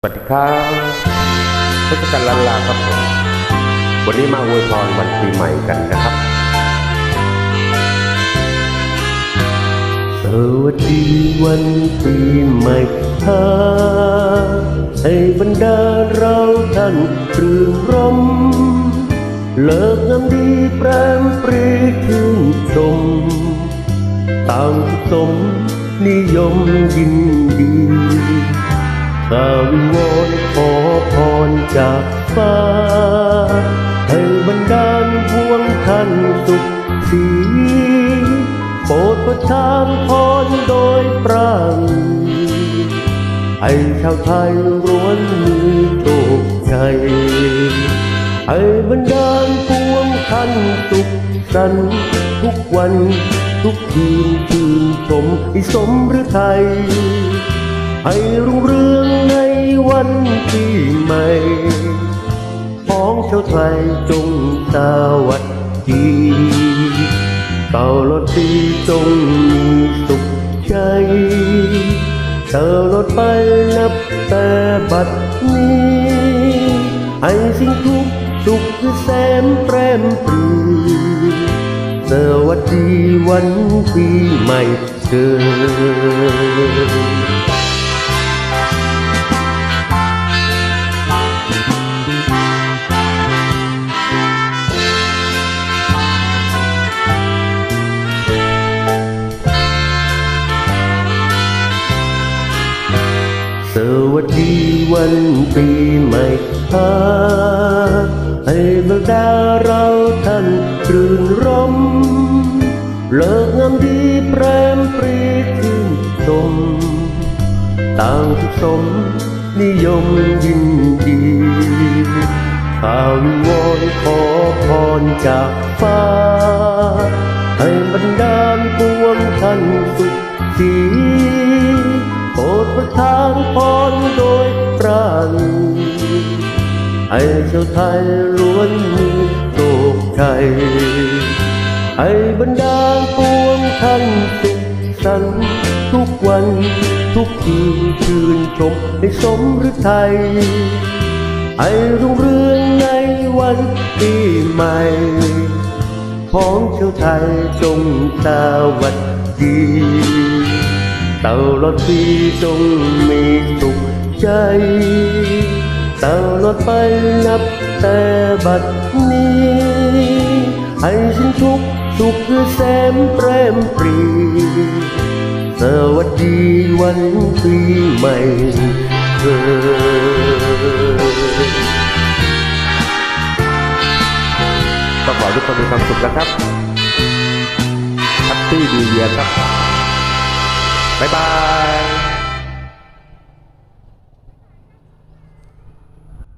สวัสดีครับพุทธกันลันลาครับผม วันนี้มาอวยพรวันปีใหม่กันนะครับ สวัสดีวันปีใหม่ค่ะให้บรรดาเราท่านรื่นรม เลิกงามดีแปรมปรีชื่นชมต่างสมนิยมยินดี ข้าวิงวอนขอพรจากฟ้า ให้บรรดาลพวงท่านสุขสีโปรดประทานพรโดยปรางให้ชาวไทยร้วนมีโชคชัยให้บรรดาลพวงท่านสุขสันทุกวันทุกคืนชื่นชมให้สมหรือไทย ให้รุ่งเรืองในวันปีใหม่พ้องชาวไทยจงสวัสดีตลอดปีจงมีสุขใจตลอดไปนับแต่บัดนี้ให้สิ่งทุกข์สุขคือแสมแปรมปรีสวัสดีวันปีใหม่เกิด ดีวันปีใหม่ค่ะให้บรรดาเราท่านรื่นรมเลิกงามดีแปรมปรีชื่นชมต่างทุกสมนิยมยินดีข้าวิงวอนขอพรจากฟ้า ให้บรรดาปวงท่านสุขสี ประทานพรโดยปราณีให้ชาวไทยล้วนมีโชคชัยให้บรรดาลปวงท่านสุขสันต์ทุกวันทุกคืนชื่นชมให้สมฤทัยให้รุ่งเรืองในวันปีใหม่ ของชาวไทยจงสวัสดี ตลอดปีจงมีสุขใจ ตลอดไปนับแต่บัดนี้ ให้สิ้นทุกข์สุขคือแสมแปรมปรี สวัสดีวันปีใหม่เกิดก็ขอทุกคนมีความสุขนะครับแฮปปี้ดีเยียครับ 拜拜。